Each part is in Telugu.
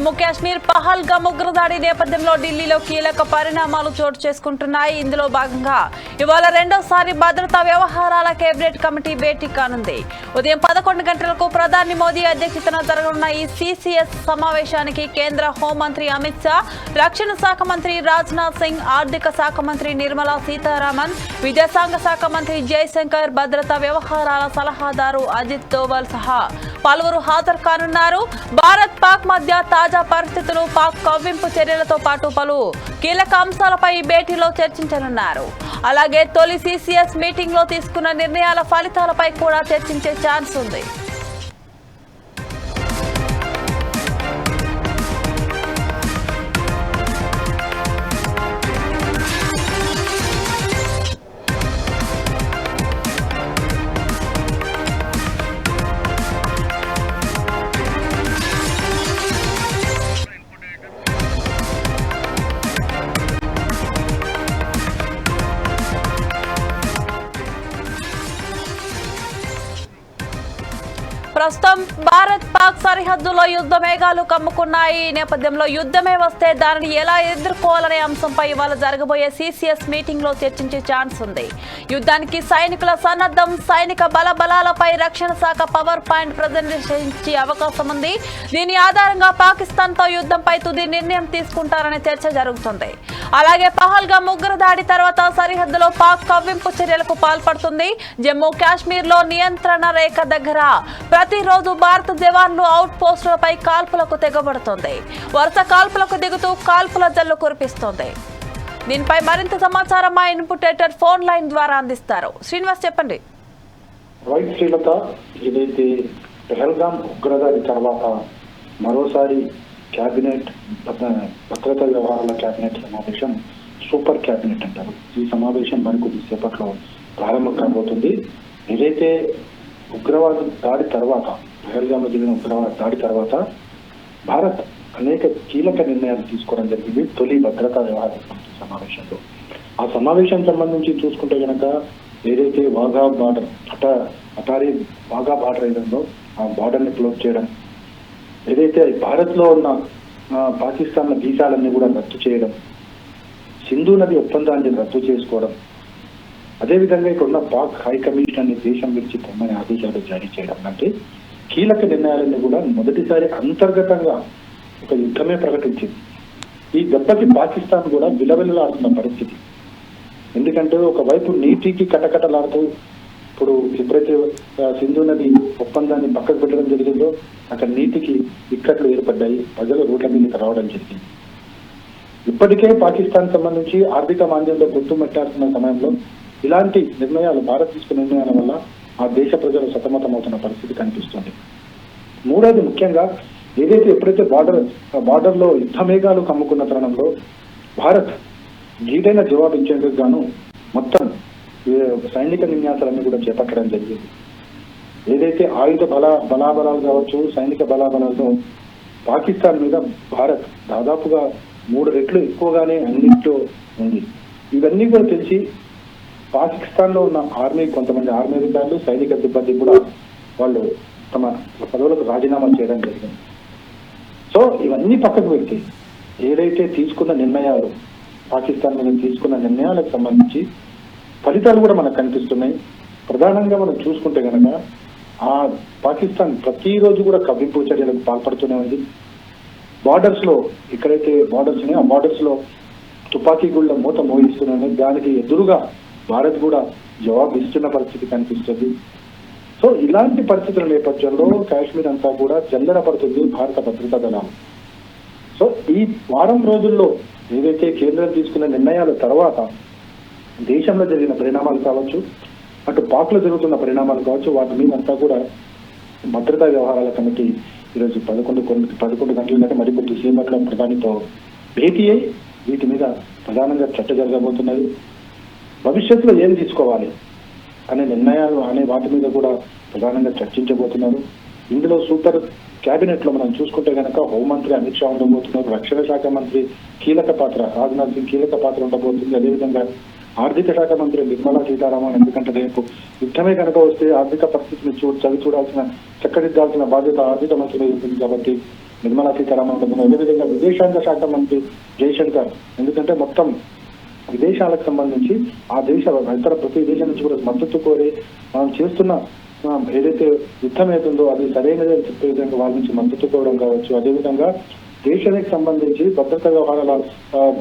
జమ్మూ కాశ్మీర్ పహల్గామ్ ఉగ్రదాడి నేపథ్యంలో ఢిల్లీలో కీలక పరిణామాలు చోటు చేసుకుంటున్నాయి. ఇందులో భాగంగా ఇవాళ రెండోసారి భద్రతా వ్యవహారాల కేబినెట్ కమిటీ భేటీ కానుంది. ఉదయం పదకొండు గంటలకు ప్రధాని మోదీ అధ్యక్షతన జరగనున్న ఈ సిసిఎస్ సమావేశానికి కేంద్ర హోంమంత్రి అమిత్ షా రక్షణ శాఖ మంత్రి రాజ్నాథ్ సింగ్ ఆర్థిక శాఖ మంత్రి నిర్మలా సీతారామన్ విదేశాంగ శాఖ మంత్రి జయశంకర్ భద్రతా వ్యవహారాల సలహాదారు అజిత్ దోవల్ సహా పలువురు హాజరు కానున్నారు. భారత్ పాక్ మధ్య తాజా పరిస్థితులు పాక్ కవ్వింపు చర్యలతో పాటు పలు కీలక అంశాలపై ఈ భేటీలో చర్చించనున్నారు. అలాగే తొలి సిసిఎస్ మీటింగ్లో తీసుకున్న నిర్ణయాల ఫలితాలపై కూడా చర్చించే ఛాన్స్ ఉంది. ప్రస్తుతం భారత్ పాక్ సరిహద్దులో యుద్ధ మేఘాలు కమ్ముకున్నాయి. ఈ నేపథ్యంలో యుద్ధమే వస్తే దానిని ఎలా ఎదుర్కోవాలనే అంశంపై ఇవాళ జరగబోయే సిసిఎస్ మీటింగ్లో చర్చించే ఛాన్స్ ఉంది. యుద్ధానికి సైనికుల సన్నద్ధం సైనిక బల బలాలపై రక్షణ శాఖ పవర్ పాయింట్ ప్రదర్శించే అవకాశం ఉంది. దీని ఆధారంగా పాకిస్తాన్తో యుద్ధంపై తుది నిర్ణయం తీసుకుంటారనే చర్చ జరుగుతుంది. అలాగే పహల్గా ముగ్గురు దాడి తర్వాత సరిహద్దులో పాక్ కవ్వింపు చర్యలకు పాల్పడుతుంది. జమ్మూ కాశ్మీర్లో నియంత్రణ రేఖ దగ్గర ప్రతిరోజు భారత జవాన్లు అవుట్ పోస్టులపై కాల్పులకు తెగబడుతోంది. వరుస కాల్పులకు దిగుతూ కాల్పుల జల్లు కురిపిస్తోంది. దీనిపై మరింత సమాచారం మా ఇన్పుటేటర్ ఫోన్ లైన్ ద్వారా అందిస్తారు. శ్రీనివాస్ చెప్పండి. శ్రీలత ఏదైతే పెహల్గాం ఉగ్రదాడి తర్వాత మరోసారి క్యాబినెట్ భద్రతా వ్యవహారాల క్యాబినెట్ సమావేశం సూపర్ క్యాబినెట్ అంటారు. ఈ సమావేశం మరి కొద్దిసేపట్లో ప్రారంభం కాబోతుంది ఏదైతే ఉగ్రవాద దాడి తర్వాత పహల్గామ్లో జరిగిన ఉగ్రవాద దాడి తర్వాత భారత్ అనేక కీలక నిర్ణయాలు తీసుకోవడం జరిగింది తొలి భద్రతా వ్యవహారాల సమావేశంలో. ఆ సమావేశం సంబంధించి చూసుకుంటే కనుక ఏదైతే వాఘా బార్డర్ అట అటారీ వాఘా బార్డర్ ఏదందో ఆ బార్డర్ని క్లోజ్ చేయడం ఏదైతే భారత్లో ఉన్న పాకిస్తాన్ల పాకిస్తాన్ వీసాలన్నీ కూడా రద్దు చేయడం సింధు నది ఒప్పందాన్ని రద్దు చేసుకోవడం అదేవిధంగా ఇక్కడ ఉన్న పాక్ హై కమిషన్ దేశం విడిచి పొమ్మని ఆదేశాలు జారీ చేయడం అంటే కీలక నిర్ణయాలన్నీ కూడా మొదటిసారి అంతర్గతంగా ఒక యుద్ధమే ప్రకటించింది. ఈ దెబ్బకి పాకిస్తాన్ కూడా విలవిలలాడుతున్న పరిస్థితి. ఎందుకంటే ఒకవైపు నీటికి కటకటలాడుతూ ఇప్పుడు ఎప్పుడైతే సింధు నది ఒప్పందాన్ని పక్కకు పెట్టడం జరిగిందో అక్కడ నీటికి ఇక్కట్లు ఏర్పడ్డాయి ప్రజలు రోడ్ల మీదకి రావడం జరిగింది. ఇప్పటికే పాకిస్తాన్ సంబంధించి ఆర్థిక మాంద్యంలో గుర్తుమట్టాడుతున్న సమయంలో ఇలాంటి నిర్ణయాలు భారత్ తీసుకున్న నిర్ణయాల వల్ల ఆ దేశ ప్రజలు సతమతమవుతున్న పరిస్థితి కనిపిస్తుంది. మూడోది ముఖ్యంగా ఏదైతే ఎప్పుడైతే బార్డర్ బార్డర్లో యుద్ధ మేఘాలు కమ్ముకున్న తరుణంలో భారత్ జీడైన జవాబిచ్చేందుకు గాను సైనిక విన్యాసాలన్నీ కూడా చేపట్టడం జరిగింది. ఏదైతే ఆయుధ బల బలాబలాలు కావచ్చు సైనిక బలాబలాలతో పాకిస్తాన్ మీద భారత్ దాదాపుగా మూడు రెట్లు ఎక్కువగానే అన్నింటిలో ఉంది. ఇవన్నీ కూడా తెలిసి పాకిస్తాన్లో ఉన్న ఆర్మీ కొంతమంది ఆర్మీ అధికారులు సైనిక సిబ్బంది కూడా వాళ్ళు తమ పదవులకు రాజీనామా చేయడం జరిగింది. సో ఇవన్నీ పక్కకు పెట్టి ఏదైతే తీసుకున్న నిర్ణయాలు పాకిస్తాన్ మీద తీసుకున్న నిర్ణయాలకు సంబంధించి ఫలితాలు కూడా మనకు కనిపిస్తున్నాయి. ప్రధానంగా మనం చూసుకుంటే కనుక ఆ పాకిస్తాన్ ప్రతిరోజు కూడా కవ్వింపు చర్యలకు పాల్పడుతూనే ఉంది. బార్డర్స్లో ఎక్కడైతే బార్డర్స్ ఉన్నాయో ఆ బార్డర్స్లో తుపాకీ గుళ్ళ మూత మోగిస్తూనే దానికి ఎదురుగా భారత్ కూడా జవాబు ఇస్తున్న పరిస్థితి కనిపిస్తుంది. సో ఇలాంటి పరిస్థితుల నేపథ్యంలో కాశ్మీర్ అంతా కూడా జల్లెడ పడుతుంది భారత భద్రతా దళాలు. సో ఈ వారం రోజుల్లో ఏదైతే కేంద్రం తీసుకున్న నిర్ణయాల తర్వాత దేశంలో జరిగిన పరిణామాలు కావచ్చు అటు పాక్లో జరుగుతున్న పరిణామాలు కావచ్చు వాటి మీద అంతా కూడా భద్రతా వ్యవహారాల కమిటీ ఈరోజు పదకొండు కొన్ని పదకొండు గంటల కంటే మరికొద్ది సీమట్ల ప్రధానితో భేటీ అయి వీటి మీద ప్రధానంగా చర్చ జరగబోతున్నది. భవిష్యత్తులో ఏం తీసుకోవాలి అనే నిర్ణయాలు అనే వాటి మీద కూడా ప్రధానంగా చర్చించబోతున్నారు. ఇందులో సూపర్ కేబినెట్లో మనం చూసుకుంటే కనుక హోంమంత్రి అమిత్ షా ఉండబోతున్నారు రక్షణ శాఖ మంత్రి కీలక పాత్ర రాజ్నాథ్ సింగ్ కీలక పాత్ర ఉండబోతుంది. అదేవిధంగా ఆర్థిక శాఖ మంత్రి నిర్మలా సీతారామన్ ఎందుకంటే రేపు యుద్ధమే కనుక వస్తే ఆర్థిక పరిస్థితిని చూ చవి చూడాల్సిన చక్కదిద్దాల్సిన బాధ్యత ఆర్థిక మంత్రి ఉంటుంది కాబట్టి నిర్మలా సీతారామన్ ఉండబోతున్నారు అదేవిధంగా విదేశాంగ శాఖ మంత్రి జయశంకర్ ఎందుకంటే మొత్తం విదేశాలకు సంబంధించి ఆ దేశ ఇతర ప్రతి దేశం నుంచి కూడా మద్దతు కోరి మనం చేస్తున్న ఏదైతే యుద్ధం ఏతుందో అది సరైనది అని చెప్పే విధంగా వాళ్ళ నుంచి మద్దతు కోవడం కావచ్చు. అదేవిధంగా దేశానికి సంబంధించి భద్రతా వ్యవహారాల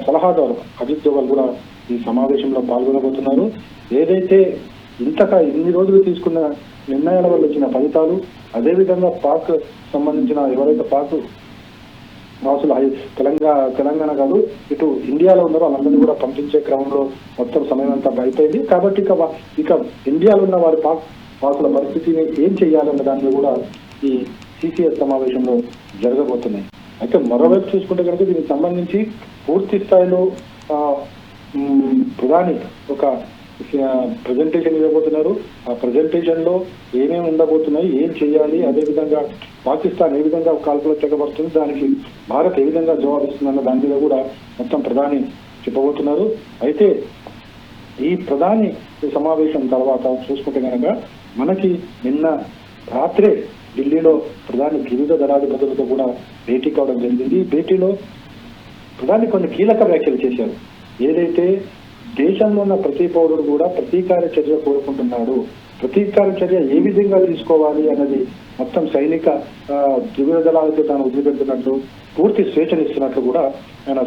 సలహాదారు అజిత్ దోవల్ కూడా ఈ సమావేశంలో పాల్గొనబోతున్నారు. ఏదైతే ఇంతగా ఇన్ని రోజులు తీసుకున్న నిర్ణయాల వల్ల వచ్చిన ఫలితాలు అదేవిధంగా పాక్ సంబంధించిన ఎవరైతే పాక్ వాసులు తెలంగాణ తెలంగాణ కాదు ఇటు ఇండియాలో ఉన్నారో వాళ్ళందరినీ కూడా పంపించే క్రమంలో మొత్తం సమయం అంతా బయటైంది కాబట్టి ఇక ఇక ఇండియాలో ఉన్న వారి పాక్ వాసుల పరిస్థితిని ఏం చేయాలన్న దానిలో కూడా ఈ సిసిఎస్ సమావేశంలో జరగబోతున్నాయి. అయితే మరోవైపు చూసుకుంటే కనుక దీనికి సంబంధించి పూర్తి స్థాయిలో ప్రధాని ఒక ప్రజెంటేషన్ ఇవ్వబోతున్నారు. ఆ ప్రజెంటేషన్లో ఏమేమి ఉండబోతున్నాయి ఏం చేయాలి అదేవిధంగా పాకిస్తాన్ ఏ విధంగా కాల్పులు తెగబడుతుంది దానికి భారత్ ఏ విధంగా జవాబిస్తుందన్న దాని మీద కూడా మొత్తం ప్రధాని చెప్పబోతున్నారు. అయితే ఈ ప్రధాని సమావేశం తర్వాత చూసుకుంటే కనుక మనకి నిన్న రాత్రే ఢిల్లీలో ప్రధాని గిరిజ దళాధిపతులతో కూడా భేటీ కావడం జరిగింది. భేటీలో ప్రధాని కొన్ని కీలక వ్యాఖ్యలు చేశారు. ఏదైతే దేశంలో ఉన్న ప్రతి పౌరుడు కూడా ప్రతీకార చర్య కోరుకుంటున్నాడు ప్రతీకార చర్య ఏ విధంగా తీసుకోవాలి అన్నది మొత్తం సైనిక ఆ, దళాలకు తాను వదిలిపెడుతున్నట్లు పూర్తి స్వేచ్ఛనిస్తున్నట్లు కూడా ఆయన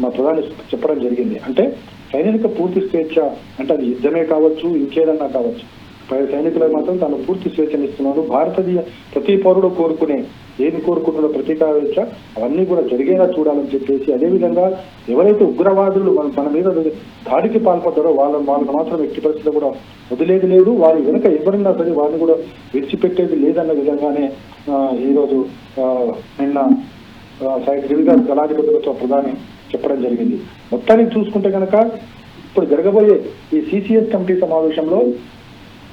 మా ప్రధాని చెప్పడం జరిగింది. అంటే సైనిక పూర్తి స్వేచ్ఛ అంటే అది యుద్ధమే కావచ్చు ఇంకేదన్నా కావచ్చు. సైనికులకు మాత్రం తాను పూర్తి స్వేచ్ఛనిస్తున్నాడు. భారతీయ ప్రతి పౌరుడు కోరుకునే ఏది కోరుకుంటున్న ప్రతీకారేచ్ఛ అవన్నీ కూడా జరిగేలా చూడాలని చెప్పేసి అదేవిధంగా ఎవరైతే ఉగ్రవాదులు మన మన మీద దాడికి పాల్పడ్డారో వాళ్ళ వాళ్ళని మాత్రం ఎట్టి పరిస్థితులు కూడా వదిలేది లేదు. వారి వెనుక ఎవరైనా సరే వారిని కూడా విడిచిపెట్టేది లేదన్న విధంగానే ఈరోజు నిన్న సైడ్ గారు వివిధ దళాధిపతులతో ప్రధాని చెప్పడం జరిగింది. మొత్తానికి చూసుకుంటే కనుక ఇప్పుడు జరగబోయే ఈ సిసిఎస్ కమిటీ సమావేశంలో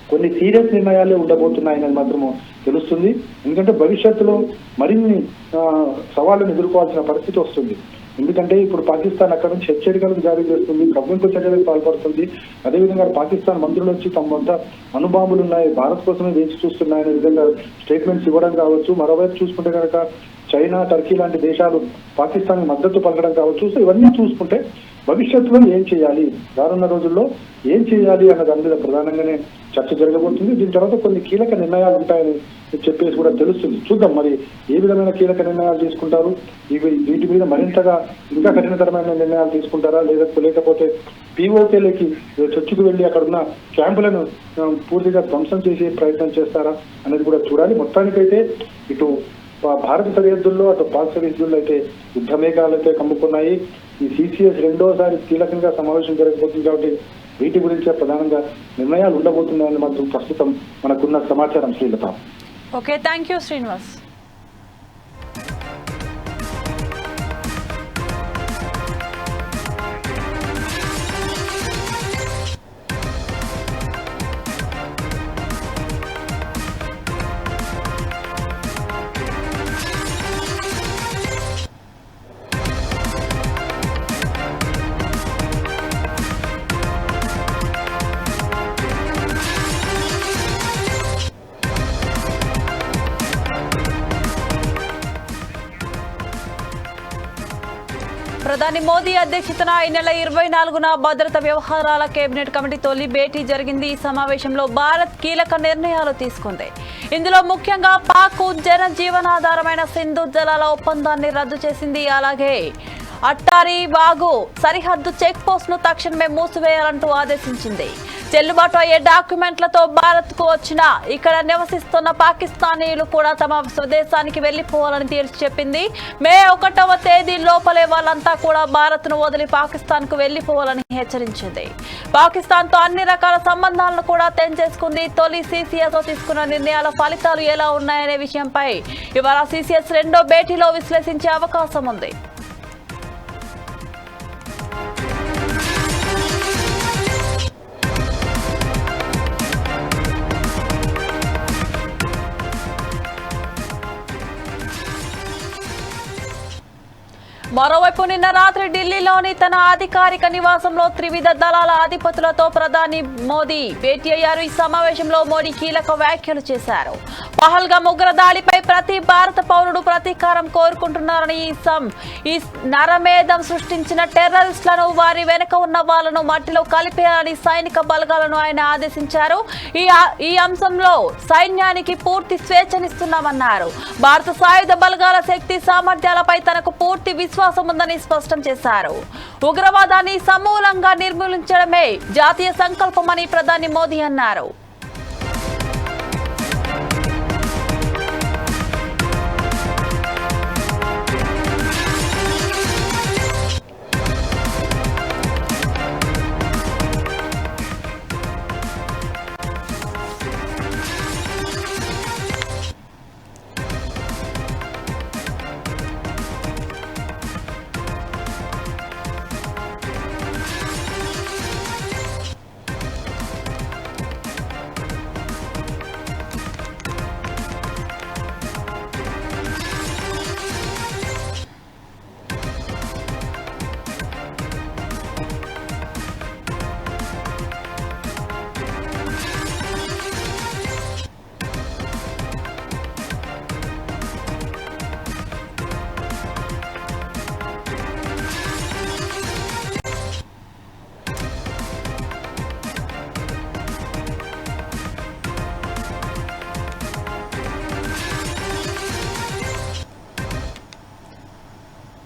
కొన్ని సీరియస్ నిర్ణయాలే ఉండబోతున్నాయని మాత్రము తెలుస్తుంది. ఎందుకంటే భవిష్యత్తులో మరిన్ని సవాళ్ళను ఎదుర్కోవాల్సిన పరిస్థితి వస్తుంది. ఎందుకంటే ఇప్పుడు పాకిస్తాన్ అక్కడ నుంచి హెచ్చరికలకు జారీ చేస్తుంది కవ్వింపు చర్యలకు పాల్పడుతుంది. అదేవిధంగా పాకిస్తాన్ మంత్రులు వచ్చి తమ వద్ద అణుబాంబులు ఉన్నాయి. భారత్ కోసమే వేచి చూస్తున్నాయనే విధంగా స్టేట్మెంట్స్ ఇవ్వడం కావచ్చు. మరోవైపు చూసుకుంటే కనుక చైనా టర్కీ లాంటి దేశాలు పాకిస్తాన్ మద్దతు పలకడం కావచ్చు. సో ఇవన్నీ చూసుకుంటే భవిష్యత్తులో ఏం చేయాలి? రానున్న రోజుల్లో ఏం చేయాలి అన్న దాని మీద ప్రధానంగానే చర్చ జరగబోతుంది. దీని తర్వాత కొన్ని కీలక నిర్ణయాలు ఉంటాయని చెప్పేసి కూడా తెలుస్తుంది. చూద్దాం మరి ఏ విధమైన కీలక నిర్ణయాలు తీసుకుంటారు? ఇవి వీటి మీద మరింతగా ఇంకా కఠినతరమైన నిర్ణయాలు తీసుకుంటారా? లేదా లేకపోతే పీఓకేలకి చర్చకు వెళ్ళి అక్కడున్న క్యాంపులను పూర్తిగా ధ్వంసం చేసే ప్రయత్నం చేస్తారా అనేది కూడా చూడాలి. మొత్తానికైతే ఇటు భారత సరిహద్దుల్లో అటు పాక్ సరిహద్దుల్లో అయితే యుద్ధ మేఘాలు అయితే కమ్ముకున్నాయి. ఈ సిసిఎస్ రెండోసారి కీలకంగా సమావేశం జరగబోతుంది కాబట్టి వీటి గురించే ప్రధానంగా నిర్ణయాలు ఉండబోతున్నాయని మాత్రం ప్రస్తుతం మనకున్న సమాచారం Srilatha. Okay thank you Srinivas ప్రధాని మోదీ అధ్యక్షతన ఈ నెల ఇరవై నాలుగున భద్రత వ్యవహారాల కేబినెట్ కమిటీ తొలి భేటీ జరిగింది. ఈ సమావేశంలో భారత్ కీలక నిర్ణయాలు తీసుకుంది. ఇందులో ముఖ్యంగా పాక్ జన జీవనాధారమైన సింధు జలాల ఒప్పందాన్ని రద్దు చేసింది. అలాగే అట్టారి వాగు సరిహద్దు చెక్ పోస్ట్ను తక్షణమే మూసివేయాలంటూ ఆదేశించింది. చెల్లుబాటు అయ్యే డాక్యుమెంట్లతో భారత్కు వచ్చిన ఇక్కడ నివసిస్తున్న పాకిస్తానీయులు కూడా తమ స్వదేశానికి వెళ్ళిపోవాలని తేల్చి చెప్పింది. మే ఒకటవ తేదీ లోపలే వాళ్ళంతా కూడా భారత్ను వదిలి పాకిస్తాన్కు వెళ్ళిపోవాలని హెచ్చరించింది. పాకిస్తాన్తో అన్ని రకాల సంబంధాలను కూడా తెంచేసుకుంది. తొలి సీసీఎస్ తీసుకున్న నిర్ణయాల ఫలితాలు ఎలా ఉన్నాయనే విషయంపై ఇవాళ సీసీఎస్ రెండో భేటీలో విశ్లేషించే అవకాశం ఉంది. మరోవైపు నిన్న రాత్రి ఢిల్లీలోని తన అధికారిక నివాసంలో త్రివిధ దళాల అధిపతులతో ప్రధాని మోదీ భేటీ అయ్యారు. ఈ సమావేశంలో మోడీ కీలక వ్యాఖ్యలు చేశారు. పహల్గా ఉగ్ర దాడిపై ప్రతి భారత పౌరుడు ప్రతీకారం కోరుకుంటున్నారని ఈ సం ఈ నరమేధం సృష్టించిన టెర్రరిస్టులను వారి వెనుక ఉన్న వాళ్ళను మట్టిలో కలిపేయాలని సైనిక బలగాలను ఆయన ఆదేశించారు. ఈ ఈ అంశంలో సైన్యానికి పూర్తి స్వేచ్ఛనిస్తున్నామన్నారు. భారత సాయుధ బలగాల శక్తి సామర్థ్యాలపై తనకు పూర్తి విశ్వాసం ఉందని స్పష్టం చేశారు. ఉగ్రవాదాన్ని సమూలంగా నిర్మూలించడమే జాతీయ సంకల్పమని ప్రధాని మోదీ అన్నారు.